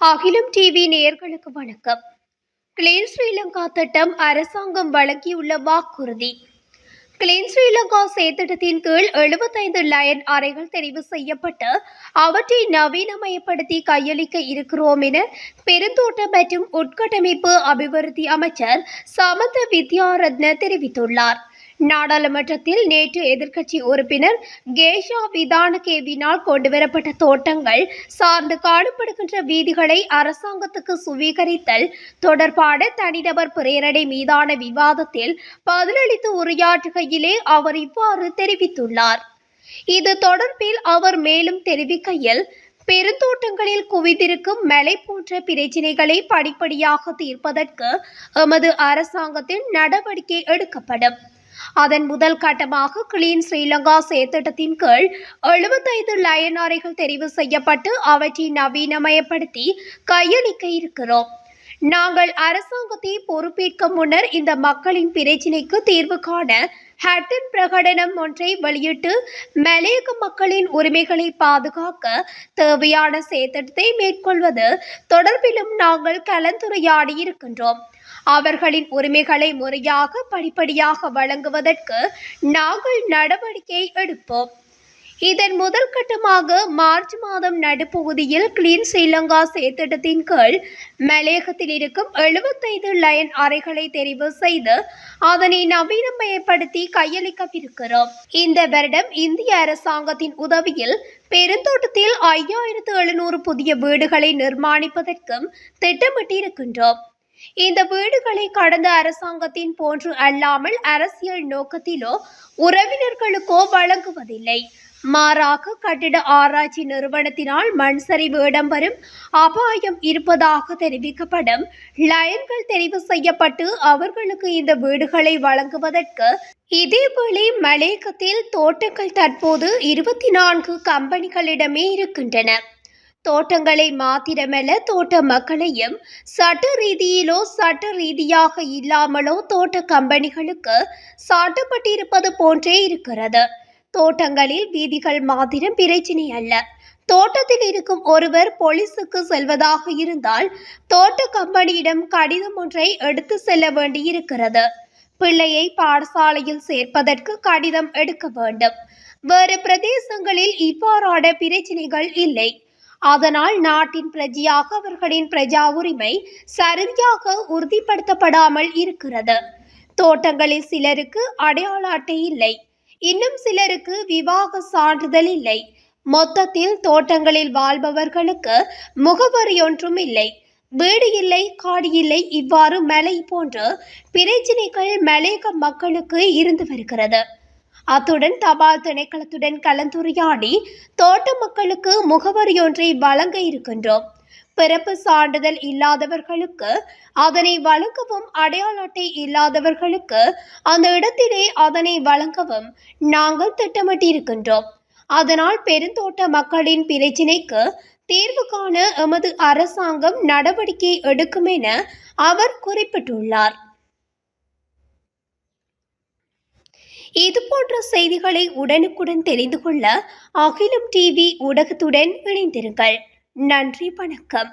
அகிலம் டிவி நேயர்களுக்கு வணக்கம். கிளேன் ஸ்ரீலங்கா திட்டம் அரசாங்கம் வழங்கியுள்ள வாக்குறுதி. கிளீன் ஸ்ரீலங்கா செயற்திட்டத்தின் கீழ் எழுபத்தைந்து லயன் அறைகள் தெரிவு செய்யப்பட்டு அவற்றை நவீனமயப்படுத்தி கையளிக்க இருக்கிறோம் என பெருந்தோட்டம் மற்றும் உட்கட்டமைப்பு அபிவிருத்தி அமைச்சர் சமந்த வித்யாரத்ன தெரிவித்துள்ளார். நாடாளுமன்றத்தில் நேற்று எதிர்க்கட்சி உறுப்பினர் கேஷா விதானகேவினால் கொண்டுவரப்பட்ட தோட்டங்கள் சார்ந்து காணப்படுகின்ற வீதிகளை அரசாங்கத்துக்கு சுவீகரித்தல் தொடர்பான தனிநபர் பிரேரணை மீதான விவாதத்தில் பதிலளித்து உரையாற்றுகையிலே அவர் இவ்வாறு தெரிவித்துள்ளார். இது தொடர்பில் அவர் மேலும் தெரிவிக்கையில் பெருந்தோட்டங்களில் குவிந்திருக்கும் மலை போன்ற பிரச்சினைகளை படிப்படியாக தீர்ப்பதற்கு எமது அரசாங்கத்தின் நடவடிக்கை எடுக்கப்படும். அதன் முதல் கட்டமாக கிளீன் ஸ்ரீலங்கா செயற்திட்டத்தின் கீழ் எழுபத்தைந்து லயனாரைகள் தெரிவு செய்யப்பட்டு அவற்றை நவீனமயப்படுத்தி கையளிக்க இருக்கிறோம். நாங்கள் அரசாங்கத்தை பொறுப்பேற்க முன்னர் இந்த மக்களின் பிரச்சினைக்கு தீர்வு காண ஹட்டன் பிரகடனம் ஒன்றை வெளியிட்டு மலையக மக்களின் உரிமைகளை பாதுகாக்க தேவையான செயற்திட்டத்தை மேற்கொள்வது தொடர்பிலும் நாங்கள் கலந்துரையாடி இருக்கின்றோம். அவர்களின் உரிமைகளை முறையாக படிப்படியாக வழங்குவதற்கு நாங்கள் நடவடிக்கை எடுப்போம். இதன் முதல் கட்டமாக மார்ச் மாதம் நடுப்பகுதியில் கிளீன் ஸ்ரீலங்கா செயற்திட்டத்தின் கீழ் மலையகத்தில் இருக்கும் எழுபத்தைந்து லயன் அறைகளை தெரிவு செய்து அதனை நவீனமயப்படுத்தி கையளிக்கவிருக்கிறோம். இந்த வருடம் இந்திய அரசாங்கத்தின் உதவியில் பெருந்தோட்டத்தில் ஐயாயிரத்து எழுநூறு புதிய வீடுகளை நிர்மாணிப்பதற்கும் திட்டமிட்டிருக்கின்றோம். இந்த வீடுகளை கடந்த அரசாங்கத்தின் போன்று அல்லாமல் அரசியல் நோக்கத்திலோ உறவினர்களுக்கோ வழங்குவதில்லை. மாறாக கட்டிட ஆராய்ச்சி நிறுவனத்தினால் மண் சரிவு இடம்பெறும் அபாயம் இருப்பதாக தெரிவிக்கப்படும். லயன்கள் தெரிவு செய்யப்பட்டு அவர்களுக்கு இந்த வீடுகளை வழங்குவதற்கு இதேவேளை மலேகத்தில் தோட்டங்கள் தற்போது இருபத்தி நான்கு கம்பெனிகளிடமே இருக்கின்றன. தோட்டங்களை மாத்திரமல்ல தோட்ட மக்களையும் சட்ட ரீதியிலோ சட்ட ரீதியாக இல்லாமலோ தோட்ட கம்பெனிகளுக்கு சாட்டப்பட்டிருப்பது போன்றே இருக்கிறது. தோட்டங்களில் வீதிகள் மாத்திரம் பிரச்சினை அல்ல. தோட்டத்தில் இருக்கும் ஒருவர் போலீசுக்கு செல்வதாக இருந்தால் தோட்ட கம்பெனியிடம் கடிதம் ஒன்றை எடுத்து செல்ல வேண்டியிருக்கிறது. பிள்ளையை பாடசாலையில் சேர்ப்பதற்கு கடிதம் எடுக்க வேண்டும். வேறு பிரதேசங்களில் இவ்வாறான பிரச்சினைகள் இல்லை. அதனால் நாட்டின் பிரஜையாக அவர்களின் பிரஜா உரிமை சரியாக உறுதிப்படுத்தப்படாமல் இருக்கிறது. தோட்டங்களில் சிலருக்கு அடையாள அட்டை இல்லை. இன்னும் சிலருக்கு விவாக சான்றிதழ் இல்லை. மொத்தத்தில் தோட்டங்களில் வாழ்பவர்களுக்கு முகவரி ஒன்றும் இல்லை. வீடு இல்லை காடு இல்லை இவ்வாறு மலை போன்ற பிரச்சினைகள் மலையக மக்களுக்கு இருந்து வருகிறது. அத்துடன் தபால் திணைக்களத்துடன் கலந்துரையாடி தோட்ட மக்களுக்கு முகவரி ஒன்றை வழங்க இருக்கின்றோம். பிறப்பு சான்றிதழ் இல்லாதவர்களுக்கு அதனை வழங்கவும் அடையாள அட்டை இல்லாதவர்களுக்கு அந்த இடத்திலே அதனை வழங்கவும் நாங்கள் திட்டமிட்டிருக்கின்றோம். அதனால் பெருந்தோட்ட மக்களின் பிரச்சினைக்கு தீர்வு காண எமது அரசாங்கம் நடவடிக்கை எடுக்கும் என அவர் குறிப்பிட்டுள்ளார். இது போன்ற செய்திகளை உடனுக்குடன் தெரிந்து கொள்ள அகிலம் டிவி ஊடகத்துடன் இணைந்திருங்கள். நன்றி வணக்கம்.